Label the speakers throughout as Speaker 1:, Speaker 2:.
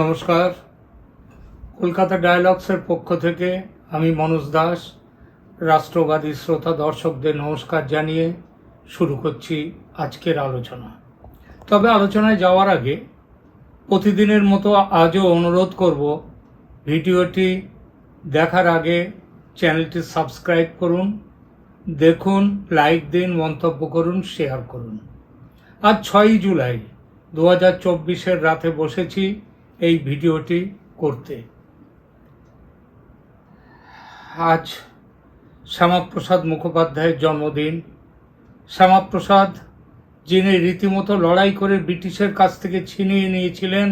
Speaker 1: নমস্কার। কলকাতা ডায়ালগসের পক্ষ থেকে আমি মনোজ দাস, রাষ্ট্রবাদী শ্রোতা দর্শকদের নমস্কার জানিয়ে শুরু করছি আজকের আলোচনা। তবে আলোচনায় যাওয়ার আগে প্রতিদিনের মতো আজও অনুরোধ করব, ভিডিওটি দেখার আগে চ্যানেলটি সাবস্ক্রাইব করুন, দেখুন, লাইক দিন, মন্তব্য করুন, শেয়ার করুন। আজ ছয়ই জুলাই, দু হাজার চব্বিশের রাতে বসেছি এই ভিডিওটি করতে। আজ শ্যামাপ্রসাদ মুখোপাধ্যায়ের জন্মদিন। শ্যামাপ্রসাদ, যিনি রীতিমতো লড়াই করে ব্রিটিশের কাছ থেকে ছিনিয়ে নিয়েছিলেন,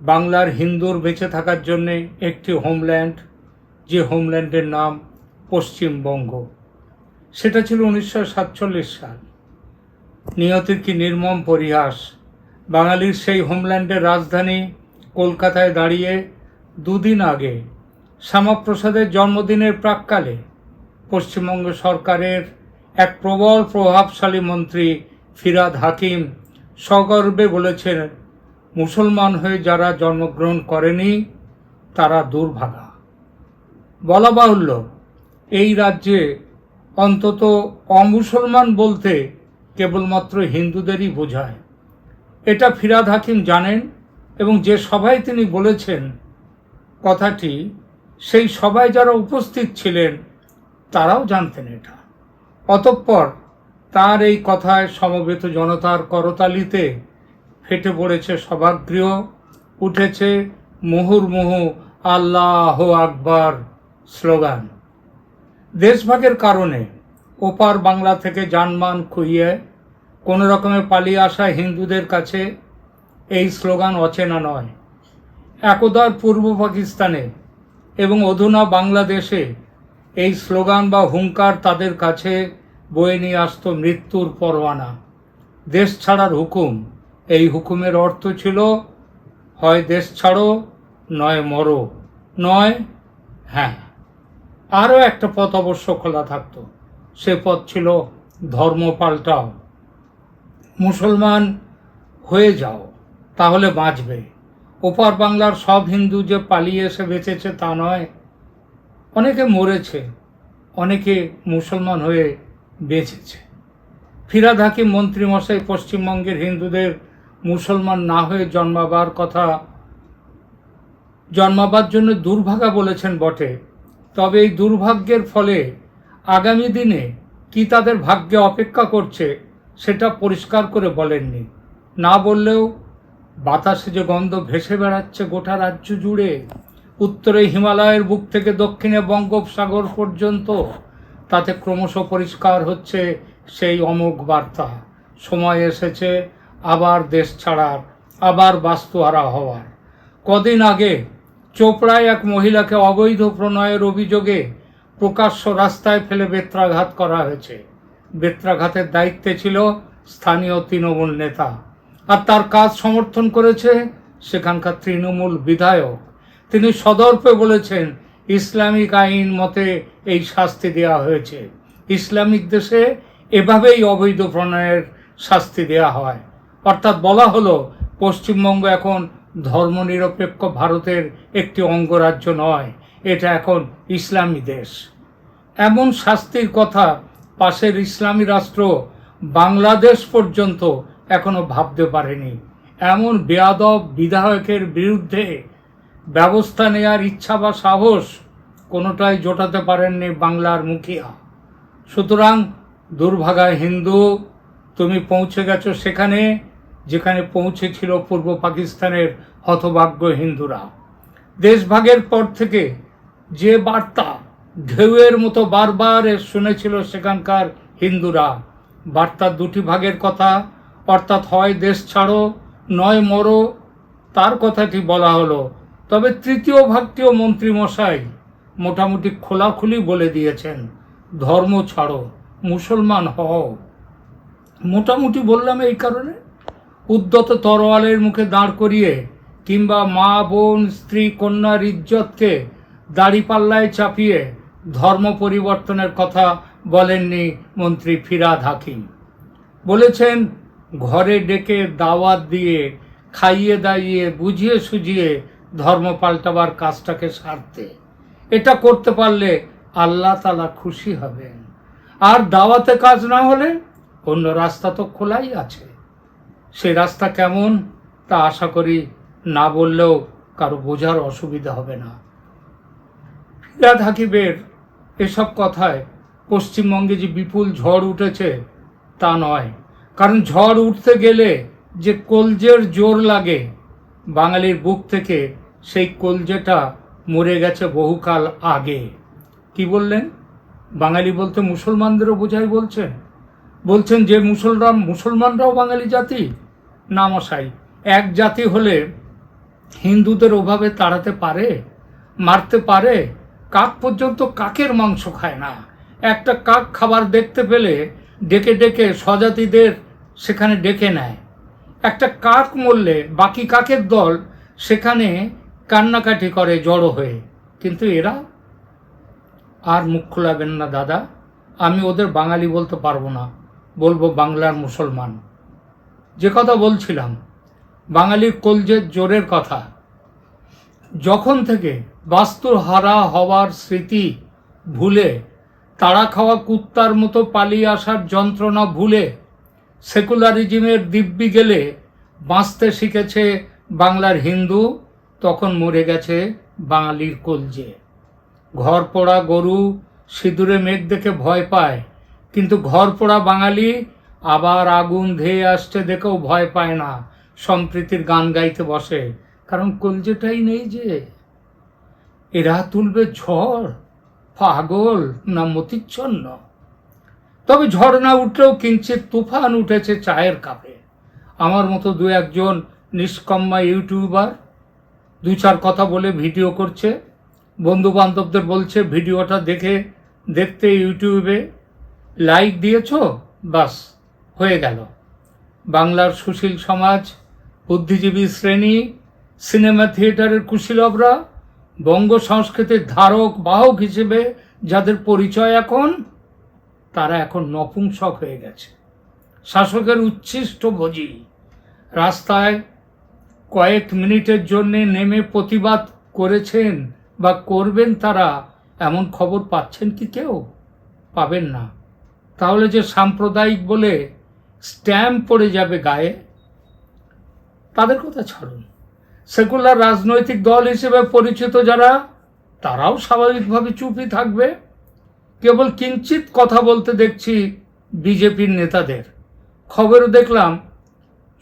Speaker 1: বাংলার হিন্দুর বেঁচে থাকার জন্যে একটি হোমল্যান্ড, যে হোমল্যান্ডের নাম পশ্চিমবঙ্গ। সেটা ছিল উনিশশো সাতচল্লিশ সাল। নিয়তির কি নির্মম পরিহাস বাঙালির সেই হোমল্যান্ডের রাজধানী কলকাতায় দাঁড়িয়ে দুদিন আগে শ্যামাপ্রসাদের জন্মদিনের প্রাককালে পশ্চিমবঙ্গ সরকারের এক প্রবল প্রভাবশালী মন্ত্রী ফিরাদ হাকিম সগর্বে বলেছেন, মুসলমান হয়ে যারা জন্মগ্রহণ করেনি, তারা দুর্ভাগা। বলা বাহুল্য, এই রাজ্যে অন্তত অমুসলমান বলতে কেবলমাত্র হিন্দুদেরই বোঝায়। এটা ফিরাদ হাকিম জানেন এবং যে সভায় তিনি বলেছেন কথাটি, সেই সভায় যারা উপস্থিত ছিলেন, তারাও জানতেন এটা। অতঃপর তার এই কথায় সমবেত জনতার করতালিতে ফেটে পড়েছে সভাগৃহ, উঠেছে মুহুর্মুহু আল্লাহ আকবর স্লোগান। দেশভাগের কারণে ওপার বাংলা থেকে জানমান খুইয়ে কোনো রকমে পালিয়ে আসা হিন্দুদের কাছে এই স্লোগান অচেনা নয়। একদার পূর্ব পাকিস্তানে এবং অধুনা বাংলাদেশে এই স্লোগান বা হুঙ্কার তাদের কাছে বয়ে নিয়ে আসতো মৃত্যুর পরোয়ানা। দেশ ছাড়ার হুকুম, এই হুকুমের অর্থ ছিল, হয় দেশ ছাড়ো, নয় মরো, নয় হ্যাঁ। আরও একটা পথ অবশ্য খোলা থাকতো, সে পথ ছিল ধর্ম পাল্টাও। মুসলমান হয়ে যাও, তাহলে বাঁচবে। ওপার বাংলার সব হিন্দু যে পালিয়ে এসে বেঁচেছে তা নয়। অনেকে মরেছে, অনেকে মুসলমান হয়ে বেঁচেছে। ফিরাদ মন্ত্রীমশাই, পশ্চিমবঙ্গের হিন্দুদের মুসলমান না হয়ে জন্মাবার কথা জন্মাবার জন্য দুর্ভাগা বলেছেন বটে। তবে এই দুর্ভাগ্যের ফলে আগামী দিনে কি তাদের ভাগ্যে অপেক্ষা করছে সেটা পরিষ্কার করে বলেননি। না বললেও বাতাসে যে গন্ধ ভেসে বেড়াচ্ছে গোটা রাজ্য জুড়ে, উত্তরে হিমালয়ের বুক থেকে দক্ষিণে বঙ্গোপসাগর পর্যন্ত, তাতে ক্রমশ পরিষ্কার হচ্ছে সেই অমোঘ বার্তা। সময় এসেছে আবার দেশ ছাড়ার, আবার বাস্তুহারা হওয়ার। কদিন আগে চোপড়ায় এক মহিলাকে অবৈধ প্রণয়ের অভিযোগে প্রকাশ্য রাস্তায় ফেলে বেত্রাঘাত করা হয়েছে। বেত্রাঘাতের দায়িত্বে ছিল স্থানীয় তৃণমূল নেতা। আর তার কাজ সমর্থন করেছে সেখানকার তৃণমূল বিধায়ক। তিনি সদর্পে বলেছেন, ইসলামিক আইন মতে এই শাস্তি দেওয়া হয়েছে। ইসলামিক দেশে এভাবেই অবৈধ প্রণয়ের শাস্তি দেওয়া হয়। অর্থাৎ বলা হলো, পশ্চিমবঙ্গ এখন ধর্মনিরপেক্ষ ভারতের একটি অঙ্গরাজ্য নয়, এটা এখন ইসলামী দেশ। এমন শাস্তির কথা পাশের ইসলামী রাষ্ট্র বাংলাদেশ পর্যন্ত এখনও ভাবতে পারেনি। এমন বেয়াদব বিধায়কের বিরুদ্ধে ব্যবস্থা নেয়ার ইচ্ছা বা সাহস কোনোটাই জোটাতে পারেননি বাংলার মুখিয়া। সুতরাং দুর্ভাগায় হিন্দু, তুমি পৌঁছে গেছো সেখানে, যেখানে পৌঁছেছিল পূর্ব পাকিস্তানের হতভাগ্য হিন্দুরা। দেশভাগের পর থেকে যে বার্তা ঢেউয়ের মতো বারবার শুনেছিল সেখানকার হিন্দুরা। বার্তার দুটি ভাগের কথা, অর্থাৎ হয় দেশ ছাড়ো, নয় মরো, তার কথাটি বলা হলো। তবে তৃতীয় ভাগটিও মন্ত্রীমশাই মোটামুটি খোলাখুলি বলে দিয়েছেন, ধর্ম ছাড়ো, মুসলমান হও। মোটামুটি বললাম এই কারণে? উদ্যত তরোয়ালের মুখে দাঁড় করিয়ে কিংবা মা, বোন, স্ত্রী, কন্যার ইজ্জতকে দাড়িপাল্লায় চাপিয়ে ধর্ম পরিবর্তনের কথা বলেননি মন্ত্রী ফিরাদ হাকিম। বলেছেন, ঘরে ডেকে দাওয়াত দিয়ে, খাইয়ে দাইয়ে, বুঝিয়ে সুঝিয়ে ধর্ম পাল্টাবার কাজটাকে সারতে। এটা করতে পারলে আল্লাহ তালা খুশি হবেন। আর দাওয়াতে কাজ না হলে অন্য রাস্তা তো খোলাই আছে। সে রাস্তা কেমন তা আশা করি না বললেও কারও বোঝার অসুবিধা হবে না। ফিরাদ হাকিবের এসব কথায় পশ্চিমবঙ্গে যে বিপুল ঝড় উঠেছে তা নয়। কারণ ঝড় উঠতে গেলে যে কলজের জোর লাগে, বাঙালির বুক থেকে সেই কলজেটা মরে গেছে বহুকাল আগে। কি বললেন? বাঙালি বলতে মুসলমানদেরও বোঝাই বলছেন। বলছেন যে মুসলমান মুসলমানরাও বাঙালি জাতি? না মশাই, এক জাতি হলে হিন্দুদের ওভাবে তাড়াতে পারে, মারতে পারে কাক পর্যন্ত কাকের মাংস খায় না। একটা কাক খাবার দেখতে পেলে ডেকে ডেকে স্বজাতিদের সেখানে ডেকে নেয়। একটা কাক মরলে বাকি কাকের দল সেখানে কান্নাকাটি করে জড়ো হয়ে। কিন্তু এরা আর মুখ খোলাবেন না, দাদা। আমি ওদের বাঙালি বলতে পারব না। বলব বাংলার মুসলমান। যে কথা বলছিলাম, বাঙালির কলজের জোরের কথা। যখন থেকে বাস্তুর হারা হওয়ার স্মৃতি ভুলে, তাড়া খাওয়া কুত্তার মতো পালিয়ে আসার যন্ত্রণা ভুলে, সেকুলারিজমের দিব্যি গেলে বাঁচতে শিখেছে বাংলার হিন্দু, তখন মরে গেছে বাঙালির কলজে। ঘর পোড়া গরু সিঁদুরে মেঘ দেখে ভয় পায়, কিন্তু ঘর পোড়া বাঙালি আবার আগুন ধেয়ে আসছে দেখেও ভয় পায় না, সম্প্রীতির গান গাইতে বসে। কারণ কলজেটাই নেই যে এরা তুলবে ঝড়, পাগল না মতিচ্ছন্ন। তবে ঝড় না উঠলেও কিঞ্চিত তুফান উঠেছে চায়ের কাপে। আমার মতো দু একজন নিষ্কম্মা ইউটিউবার দু চার কথা বলে ভিডিও করছে। বন্ধু বান্ধবদের বলছে, ভিডিওটা দেখে, দেখতে ইউটিউবে লাইক দিয়েছ? বাস, হয়ে গেল। বাংলার সুশীল সমাজ, বুদ্ধিজীবী শ্রেণি, সিনেমা থিয়েটারের কুশীলবরা বঙ্গ সংস্কৃতির ধারক বাহক হিসেবে যাদের পরিচয় এখন, তারা এখন নপুংসক হয়ে গেছে। শাসকের উচ্ছিষ্ট ভোজি রাস্তায় কয়েক মিনিটের জন্যে নেমে প্রতিবাদ করেছেন বা করবেন তারা এমন খবর পাচ্ছেন কি কেউ? পাবেন না। তাহলে যে সাম্প্রদায়িক বলে স্ট্যাম্প পড়ে যাবে গায়ে, তাদের কথা ছাড়ুন। সেকুলার রাজনৈতিক দল হিসেবে পরিচিত যারা, তারাও স্বাভাবিকভাবে চুপই থাকবে। কেবল কিঞ্চিত কথা বলতে দেখছি বিজেপির নেতাদের। খবরও দেখলাম,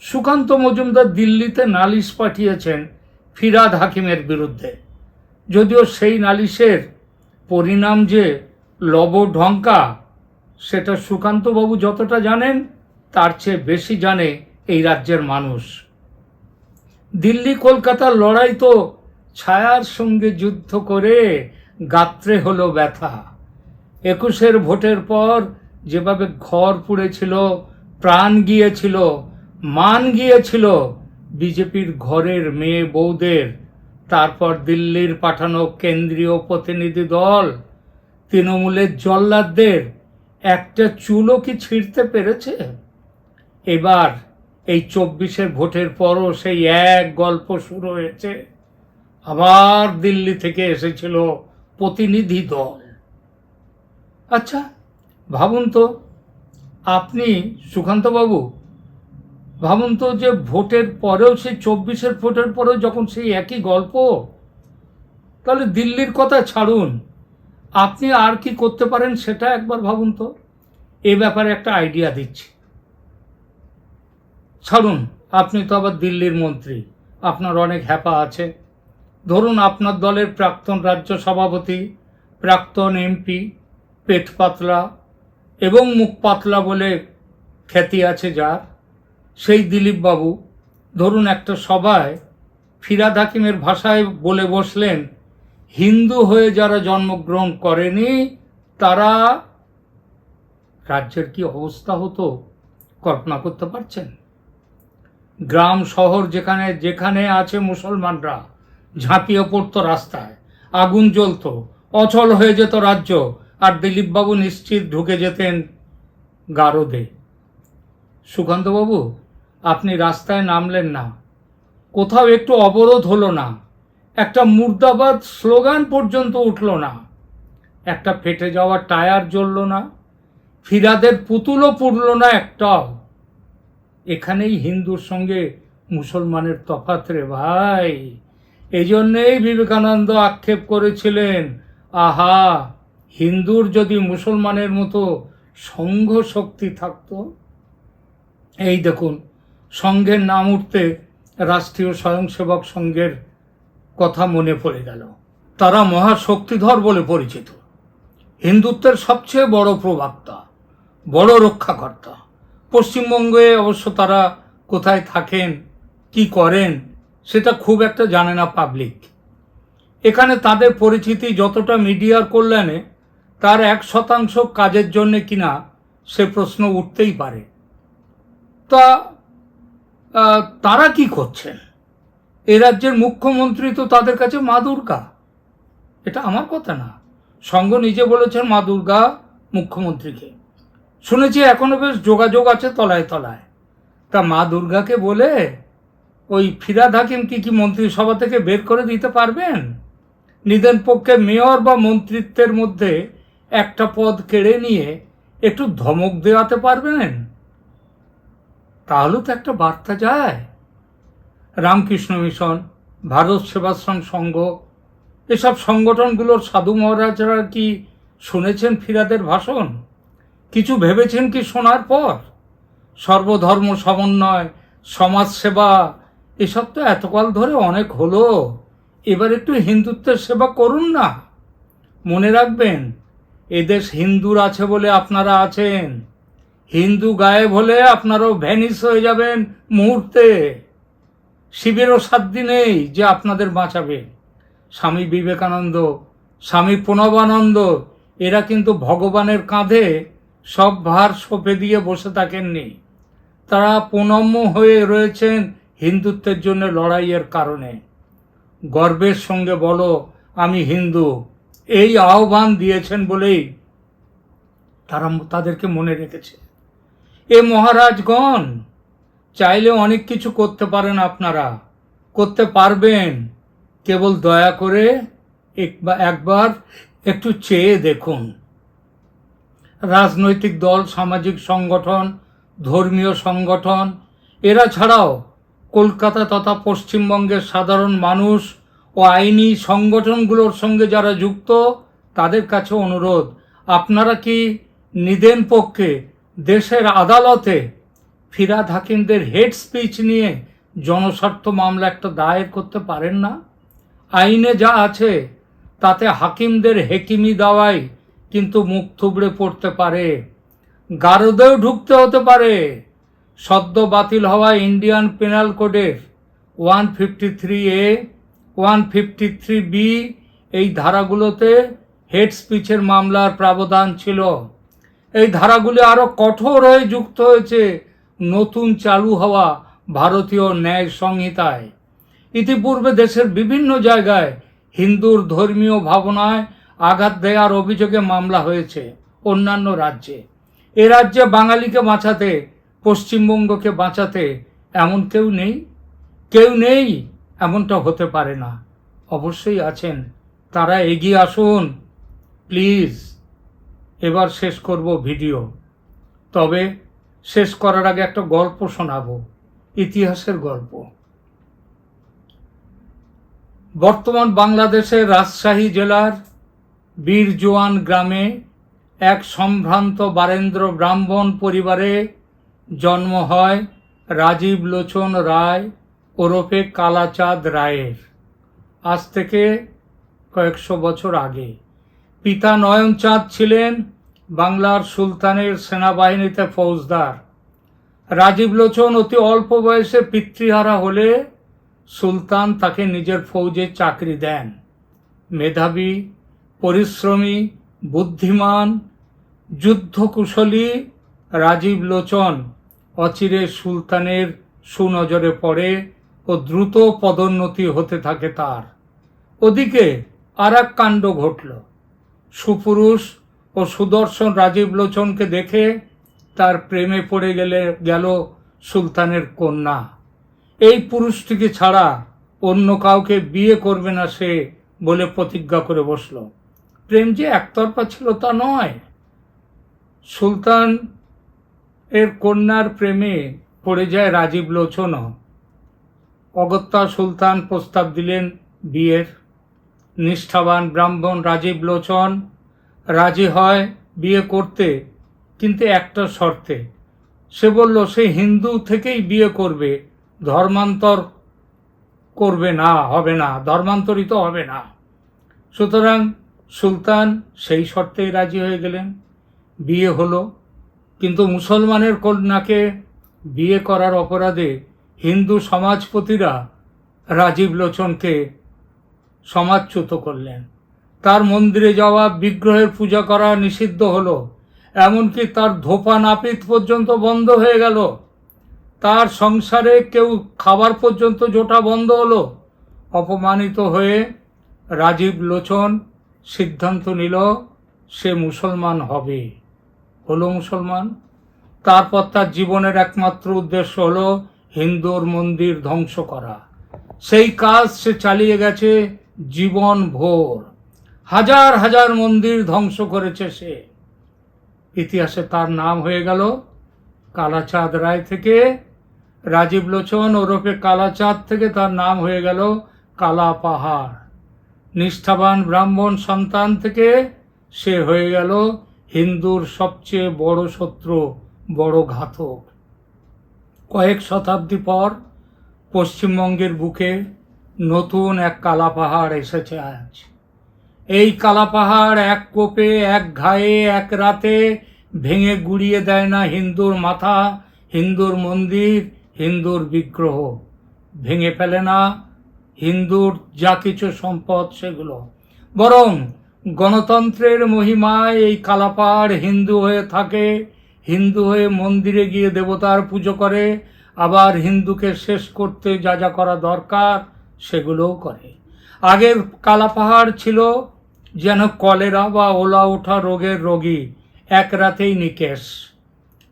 Speaker 1: সুকান্ত মজুমদার দিল্লিতে নালিশ পাঠিয়েছেন ফিরাদ হাকিমের বিরুদ্ধে। যদিও সেই নালিশের পরিণাম যে লবঢঙ্কা, সেটা সুকান্তবাবু যতটা জানেন, তার চেয়ে বেশি জানে এই রাজ্যের মানুষ। দিল্লি কলকাতার লড়াই তো ছায়ার সঙ্গে যুদ্ধ করে গাত্রে হলো ব্যথা। একুশের ভোটের পর যেভাবে ঘর পুড়েছিল, প্রাণ গিয়েছিল, মান গিয়েছিল বিজেপির ঘরের মেয়ে বৌদের তারপর দিল্লির পাঠানো কেন্দ্রীয় প্রতিনিধি দল, তৃণমূলের জল্লাদদের, একটা চুলও কি ছিঁড়তে পেরেছে? এবার এই চব্বিশের ভোটের পরও সেই এক গল্প শুরু হয়েছে। আবার দিল্লি থেকে এসেছিল প্রতিনিধি দল। আচ্ছা ভাবুন তো, আপনি সুকান্তবাবু, ভাবুন তো যে ভোটের পরেও সেই চব্বিশের ভোটের পরেও যখন সেই একই গল্প, তাহলে দিল্লির কথা ছাড়ুন। আপনি আর কি করতে পারেন সেটা একবার ভাবুন তো। এ ব্যাপারে একটা আইডিয়া দিচ্ছি। ছাড়ুন, আপনি তো আবার দিল্লির মন্ত্রী। আপনার অনেক হ্যাপা আছে। ধরুন আপনার দলের প্রাক্তন রাজ্য সভাপতি, প্রাক্তন এমপি, পেট পাতলা এবং মুখ পাতলা বলে খ্যাতি আছে যার, সেই দিলীপবাবু, ধরুন একটা সভায় ফিরাদ হাকিমের ভাষায় বলে বসলেন, হিন্দু হয়ে যারা জন্মগ্রহণ করেনি, তারা রাজ্যের কি অবস্থা হতো? কল্পনা করতে পারছেন? গ্রাম, শহর যেখানে যেখানে আছে মুসলমানরা, ঝাঁপিয়ে পড়তো রাস্তায়, আগুন জ্বলতো, অচল হয়ে যেত রাজ্য, আর দিলীপবাবু নিশ্চিত ঢুকে যেতেন গারদে। সুকান্তবাবু, আপনি রাস্তায় নামলেন না। কোথাও একটু অবরোধ হলো না। একটা মুর্দাবাদ স্লোগান পর্যন্ত উঠল না। একটা ফেটে যাওয়া টায়ার জ্বলল না। ফিরাদের পুতুলও পুড়ল না একটাও। এখানেই হিন্দুর সঙ্গে মুসলমানের তফাত রে ভাই। এই জন্যেই বিবেকানন্দ আক্ষেপ করেছিলেন, আহা, হিন্দুর যদি মুসলমানের মতো সংঘ শক্তি থাকতো? এই দেখুন সংঘের নাম উঠতে রাষ্ট্রীয় স্বয়ংসেবক সংঘের কথা মনে পড়ে গেল। তারা মহাশক্তিধর বলে পরিচিত। হিন্দুত্বের সবচেয়ে বড় প্রবক্তা, বড় রক্ষাকর্তা। পশ্চিমবঙ্গে অবশ্য তারা কোথায় থাকেন, কি করেন, সেটা খুব একটা জানে না পাবলিক এখানে তাদের পরিচিতি যতটা মিডিয়ার কল্যাণে, তার এক শতাংশ কাজের জন্যে কিনা সে প্রশ্ন উঠতেই পারে। তা তারা কি করছেন? এ রাজ্যের মুখ্যমন্ত্রী তো তাদের কাছে মা দুর্গা। এটা আমার কথা না। সঙ্গ নিজে বলেছেন মা দুর্গা মুখ্যমন্ত্রীকে। শুনেছি এখনও বেশ যোগাযোগ আছে তলায় তলায়। তা মা দুর্গাকে বলে, ওই ফিরাদ হাকিম কি কি মন্ত্রিসভা থেকে বের করে দিতে পারবেন? নিদেন পক্ষে মেয়র বা মন্ত্রিত্বের মধ্যে একটা পদ কেড়ে নিয়ে একটু ধমক দেওয়াতে পারবেন? তাহলেও তো একটা বার্তা যায়। রামকৃষ্ণ মিশন, ভারত সেবাশ্রম সংঘ, এসব সংগঠনগুলোর সাধু মহারাজরা কি শুনেছেন ফিরাদের ভাষণ? কিছু ভেবেছেন কি শোনার পর? সর্বধর্ম সমন্বয়, সমাজসেবা, এসব তো এতকাল ধরে অনেক হলো। এবার একটু হিন্দুত্বের সেবা করুন না। মনে রাখবেন, এদেশ হিন্দুর আছে বলে আপনারা আছেন। হিন্দু গায়েব হলে আপনারাও ভ্যানিস হয়ে যাবেন মুহূর্তে। শিবেরও সাধ্য নেই যে আপনাদের বাঁচাবে। স্বামী বিবেকানন্দ, স্বামী প্রণবানন্দ, এরা কিন্তু ভগবানের কাঁধে সব ভার সঁপে দিয়ে বসে থাকেননি। তারা প্রণম্য হয়ে রয়েছেন হিন্দুত্বের জন্য লড়াইয়ের কারণে। গর্বের সঙ্গে বলো, আমি হিন্দু। এই আহ্বান দিয়েছেন বলেই তারা তাদেরকে মনে রেখেছে। এ মহারাজগণ, চাইলে অনেক কিছু করতে পারেন আপনারা। করতে পারবেন। কেবল দয়া করে একবা- একবার একটু চেয়ে দেখুন। রাজনৈতিক দল, সামাজিক সংগঠন, ধর্মীয় সংগঠন, এরা ছাড়াও কলকাতা তথা পশ্চিমবঙ্গের সাধারণ মানুষ ও আইনি সংগঠনগুলোর সঙ্গে যারা যুক্ত, তাদের কাছে অনুরোধ, আপনারা কি নিদেন পক্ষে দেশের আদালতে ফিরাদ হাকিমদের হেড স্পিচ নিয়ে জনস্বার্থ মামলা একটা দায়ের করতে পারেন না? আইনে যা আছে, তাতে হাকিমদের হেকিমি দাওয়াই কিন্তু মুখ থুবড়ে পড়তে পারে। গারদেও ঢুকতে হতে পারে। সদ্য বাতিল হওয়া ইন্ডিয়ান পেনাল কোডের one fifty three A, one fifty three B এই ধারাগুলোতে হেড স্পিচের মামলার প্রাবধান ছিল। এই ধারাগুলি আরও কঠোর হয়ে যুক্ত হয়েছে নতুন চালু হওয়া ভারতীয় ন্যায় সংহিতায়। ইতিপূর্বে দেশের বিভিন্ন জায়গায় হিন্দুর ধর্মীয় ভাবনায় আঘাত দেওয়ার অভিযোগে মামলা হয়েছে অন্যান্য রাজ্যে। এ রাজ্যে বাঙালিকে বাঁচাতে, পশ্চিমবঙ্গকে বাঁচাতে এমন কেউ নেই? কেউ নেই এমনটা হতে পারে না। অবশ্যই আছেন। তারা এগিয়ে আসুন। প্লিজ, এবার শেষ করব ভিডিও। তবে শেষ করার আগে একটা গল্প শোনাবো। ইতিহাসের গল্প। বর্তমান বাংলাদেশের রাজশাহী জেলার বীরজোয়ান গ্রামে এক সম্ভ্রান্ত বারেন্দ্র ব্রাহ্মণ পরিবারে জন্ম হয় রাজীব লোচন রায় ওরফে কালাচাঁদ রায়ের। আজ থেকে কয়েকশো বছর আগে। পিতা নয়নচাঁদ ছিলেন বাংলার সুলতানের সেনাবাহিনীতে ফৌজদার। রাজীব লোচন অতি অল্প বয়সে পিতৃহারা হলে সুলতান তাকে নিজের ফৌজে চাকরি দেন। মেধাবী পরিশ্রমী, বুদ্ধিমান, যুদ্ধকুশলী রাজীব লোচন অচিরে সুলতানের সুনজরে পড়ে ও দ্রুত পদোন্নতি হতে থাকে তার। ওদিকে আর এক কাণ্ড ঘটল। সুপুরুষ ও সুদর্শন রাজীব লোচনকে দেখে তার প্রেমে পড়ে গেলে গেল সুলতানের কন্যা। এই পুরুষটিকে ছাড়া অন্য কাউকে বিয়ে করবে না সে বলে প্রতিজ্ঞা করে বসল। প্রেম যে একতরফা ছিল তা নয়। সুলতান এর কন্যার প্রেমে পড়ে যায় রাজীব লোচনও। অগত্যা সুলতান প্রস্তাব দিলেন বিয়ের। নিষ্ঠাবান ব্রাহ্মণ রাজীব লোচন রাজি হয় বিয়ে করতে, কিন্তু একটা শর্তে। সে বলল, সে হিন্দু থেকেই বিয়ে করবে, ধর্মান্তর করবে না, হবে না, ধর্মান্তরিত হবে না। সুতরাং সুলতান সেই শর্তেই রাজি হয়ে গেলেন। বিয়ে হলো। কিন্তু মুসলমানের কন্যাকে বিয়ে করার অপরাধে হিন্দু সমাজপতিরা রাজীব লোচনকে সমাজচ্যুত করলেন। তার মন্দিরে যাওয়া, বিগ্রহের পূজা করা নিষিদ্ধ হলো। এমনকি তার ধোপা নাপিত পর্যন্ত বন্ধ হয়ে গেল। তার সংসারে কেউ খাবার পর্যন্ত জোটা বন্ধ হলো। অপমানিত হয়ে রাজীব লোচন সিদ্ধান্ত নিল সে মুসলমান হবে। হলো মুসলমান। তারপর তার জীবনের একমাত্র উদ্দেশ্য হলো হিন্দুর মন্দির ধ্বংস করা। সেই কাজ সে চালিয়ে গেছে জীবন ভোর। হাজার হাজার মন্দির ধ্বংস করেছে সে। ইতিহাসে তার নাম হয়ে গেল কালাচাঁদ রায় থেকে। রাজীব লোচন ওরফে কালাচাঁদ থেকে তার নাম হয়ে গেল কালা পাহাড়। নিষ্ঠাবান ব্রাহ্মণ সন্তান থেকে সে হয়ে গেল হিন্দুর সবচেয়ে বড় শত্রু, বড় ঘাতক। কয়েক শতাব্দী পর পশ্চিমবঙ্গের বুকে নতুন এক কালা পাহাড় এসেছে আজ। এই কালা পাহাড় এক কোপে, এক ঘায়ে, এক রাতে ভেঙে গুড়িয়ে দেয় না হিন্দুর মাথা, হিন্দুর মন্দির, হিন্দুর বিগ্রহ। ভেঙে ফেলে না হিন্দুর যা কিছু সম্পদ সেগুলো। বরং গণতন্ত্রের মহিমায় এই কালাপাড় হিন্দু হয়ে থাকে, হিন্দু হয়ে মন্দিরে গিয়ে দেবতার পুজো করে, আবার হিন্দুকে শেষ করতে যা যা করা দরকার সেগুলোও করে। আগের কালাপাহাড় ছিল যেন কলেরা বা ওলা ওঠা রোগের রোগী, এক রাতেই নিকেশ।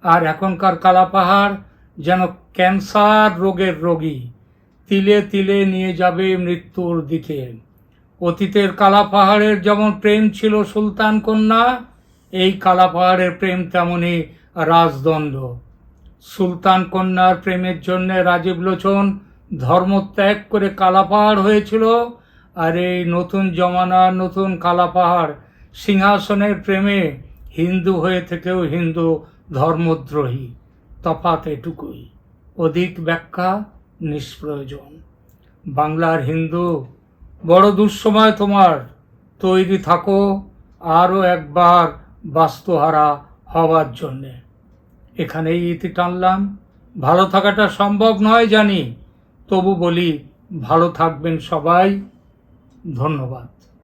Speaker 1: আর এখনকার কালাপাহাড় যেন ক্যান্সার রোগের রোগী তিলে তিলে নিয়ে যাবে মৃত্যুর দিকে। অতীতের কালা পাহাড়ের যেমন প্রেম ছিল সুলতান কন্যা, এই কালা পাহাড়ের প্রেম তেমনই রাজদণ্ড। সুলতান কন্যার প্রেমের জন্য রাজীব লোচন ধর্মত্যাগ করে কালা পাহাড় হয়েছিল, আর এই নতুন জমানার নতুন কালা পাহাড় সিংহাসনের প্রেমে হিন্দু হয়ে থেকেও হিন্দু ধর্মদ্রোহী। তফাৎ এটুকুই। অধিক ব্যাখ্যা নিষ্প্রয়োজন। বাংলার হিন্দু, বড় দুঃসময় তোমার। তৈরি থাকো আরও একবার বাস্তুহারা হওয়ার জন্যে। এখানেই ইতি টানলাম। ভালো থাকাটা সম্ভব নয় জানি, তবু বলি ভালো থাকবেন সবাই। ধন্যবাদ।